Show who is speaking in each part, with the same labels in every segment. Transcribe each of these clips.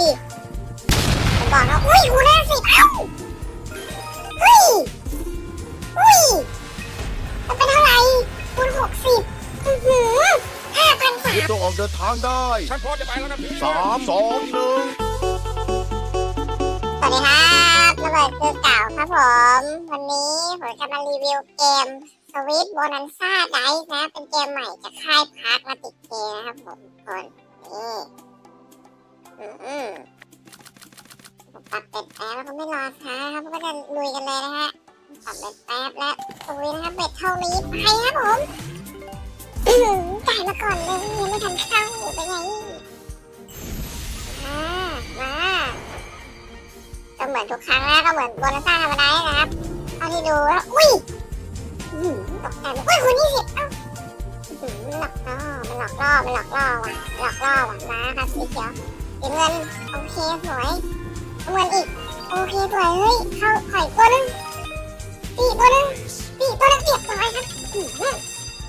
Speaker 1: ดิผมบอกแล้วอุ้ยคูณห้าสิบเอ้าเฮ้ยอุ้ยมันเป็นเท่าไหร่คูณหกสิบอื้อหือห้าพันสาม
Speaker 2: ต้องออกเดินทางได้
Speaker 3: ฉันพร้อมจะไปแล้วนะพี่
Speaker 2: สามสองหนึ่ง
Speaker 1: สวัสดีครับระเบิดคือเก่าครับผม วันนี้ผมจะมารีวิวเกมสวิตโบนันซ่าไดส์นะ เป็นเกมใหม่จากค่ายพาร์คมาติดเกนะครับผมทุกคนนี่อืมผม ปรับเป็ดแป๊บแล้วก็ไม่รอช้าครับก็จะลุยกันเลยนะฮะปรับเป็ดแป๊บและตุยนะครับเป็ดเท่านี้ไปครับผมจ่ายมาก่อนเลยยังไม่ทันเข้าไปไงอ่ามาก็เหมือนทุกครั้งแล้วก็เหมือนโบนัสซ่าธรรมดาเลยนะครับเอาที่ดูแล้วอุ้ยตกใจอุ้ยคุณนี่สิเอ้าอื้อหือมันหลอกล่อมันหลอกล่อมันหลอกล่อว่ะหลอกล่อว่ะมาครับสีเขียว สีเงินโอเคสวยเงินอีกโอเคสวยเฮ้ยเข้าถอยตัวหนึงตีตัวหนึงตีตัวนึงเรียบร้อยครับ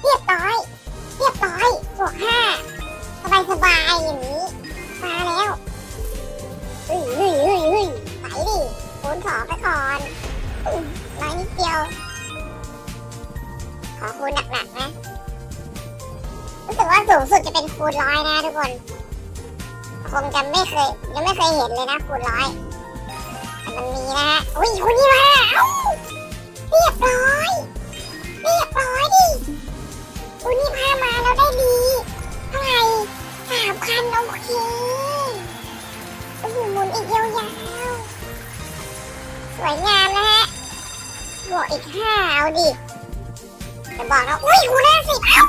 Speaker 1: เรียบร้อยเรียบร้อยบวกห้าสบายสบายอย่างนี้มาแล้วเฮ้ยเฮ้ยเฮ้ยเฮ้ยไปดิคูณสอไปก่อนน้อยนิดเดียว ขอคูณหนักๆนะรู้สึกว่าสูงสุดจะเป็นคูณร้อยนะทุกคน คงจะไม่เคยยังไม่เคยเห็นเลยนะคูณร้อยแต่มันมีนะฮะอุ้ยคูณยี่ห้าเอ้าเรียบร้อยเรียบร้อยดิคูณยี่ห้ามาแล้วได้ดีเท่าไหร่สามพันโอเคโอ้โหหมุนอีกยาวๆสวยงามนะฮะบวกอีกห้าเอาดิจะบอกนะอุ้ยคูณห้าสิบเอ้า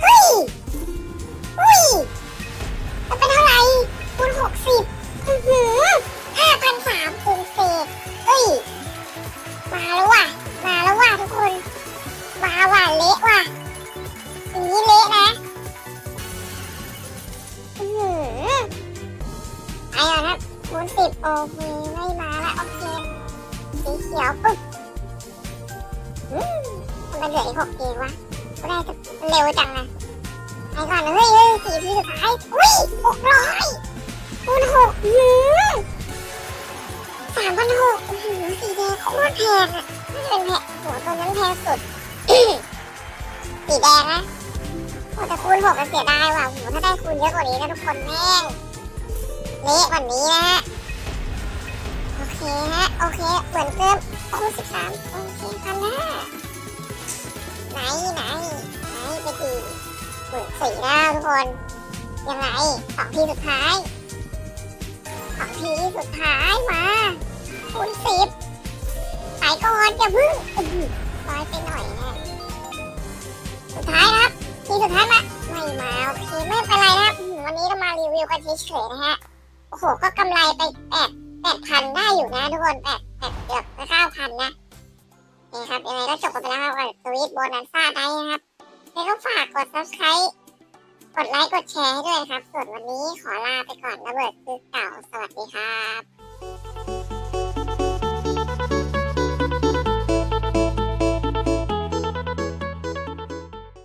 Speaker 1: เฮ้ย อะนะคูณสิบโอเคไม่มาละโอเค สีเขียวปุ๊บอืมมันเหลืออีกหกเกมวะก็ได้จะเร็วจังนะไปก่อนเฮ้ยเฮ้ยสี่ทีสุดท้าย อุ้ยหกร้อยคูณหกหืมสามพันหกสีแดงโคตรแพงอะน่ะเป็นแพงโหตัวนั้นแพงสุด สีแดงนะโอ้แต่คูณหกก็เสียดายว่ะโหถ้าได้คูณเยอะกว่านี้นะทุกคนแม่ง เละกว่านี้นะฮะ โอเคฮะ โอเค เหมือนเดิมคูณสิบสามโอเคพันห้าไหนไหนไหนไปดีหมื่นสี่แล้วทุกคน ยังไงสองทีสุดท้ายสองทีสุดท้ายมาคูณสิบไปก่อนอย่าพึ่งอื้อยไปหน่อยนะสุดท้ายครับ ทีสุดท้ายมาไม่มาโอเคไม่เป็นไรนะครับ วันนี้เรามารีวิวกันเฉยๆนะฮะ โอ้โห ก็กำไรไปแปดแปดพันได้อยู่นะทุกคนแปดแปดเกือบเก้าพันนะนี่ครับยังไงก็จบกันไปแล้วครับกับสวิตโบนัสซ่าได้นะครับแล้วก็ฝากกด subscribe กดไลค์ กดแชร์ให้ด้วยครับ ส่วนวันนี้ขอลาไปก่อนระเบิดคือเก่า สวัสดีครับ